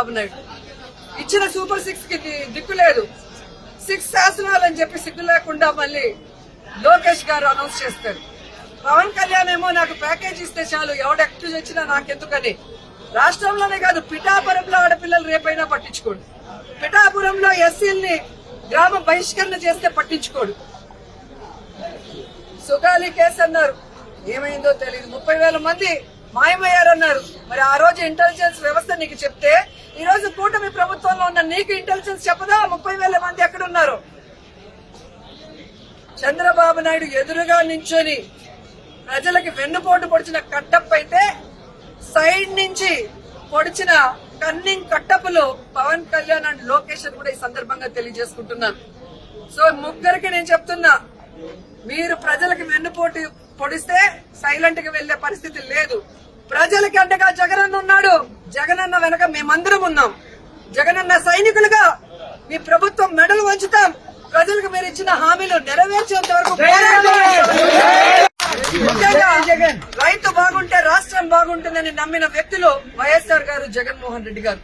చంద్రబాబు నాయుడు ఇచ్చిన సూపర్ సిక్స్కి దిక్కు లేదు. సిక్స్ శాసనాలు అని చెప్పి సిగ్గు లేకుండా మళ్ళీ లోకేష్ గారు అనౌన్స్ చేస్తారు. పవన్ కళ్యాణ్ ఏమో నాకు ప్యాకేజ్ ఇస్తే చాలు ఎవడు ఎక్స్క్యూజ్ వచ్చినా నాకెందుకని. రాష్ట్రంలోనే కాదు పిఠాపురంలో ఆడపిల్లలు రేపైనా పట్టించుకోడు. పిఠాపురంలో ఎస్సీల్ని గ్రామ బహిష్కరణ చేస్తే పట్టించుకోడు. సుగాలి కేసు అన్నారు ఏమైందో తెలియదు ముప్పై వేల మంది మాయమయ్యారన్నారు. మరి ఆ రోజు ఇంటెలిజెన్స్ వ్యవస్థ నీకు చెప్తే ఈ రోజు కూటమి ప్రభుత్వంలో ఉన్న నీకు ఇంటెలిజెన్స్ చెప్పదా? ముప్పై వేల మంది ఎక్కడున్నారు? చంద్రబాబు నాయుడు ఎదురుగా నించొని ప్రజలకి వెన్నుపోటు పొడిచిన కట్టప్ అయితే సైడ్ నుంచి పొడిచిన కన్నింగ్ కట్టపులు పవన్ కళ్యాణ్ అండ్ లోకేష్ అని కూడా ఈ సందర్భంగా తెలియజేసుకుంటున్నాను. సో ముగ్గురికి నేను చెప్తున్నా మీరు ప్రజలకు వెన్నుపోటు పొడిస్తే సైలెంట్గా వెళ్ళే పరిస్థితి లేదు. ప్రజలకి అండగా జగనన్న ఉన్నాడు. జగనన్న వెనక మేమందరం ఉన్నాం. జగనన్న సైనికులుగా మీ ప్రభుత్వం మెడలు వంచుతాం. ప్రజలకు మీరు ఇచ్చిన హామీలు నెరవేర్చేంత వరకు రైతు బాగుంటే రాష్ట్రం బాగుంటుందని నమ్మిన వ్యక్తులు వైఎస్ఆర్ గారు జగన్మోహన్ రెడ్డి గారు.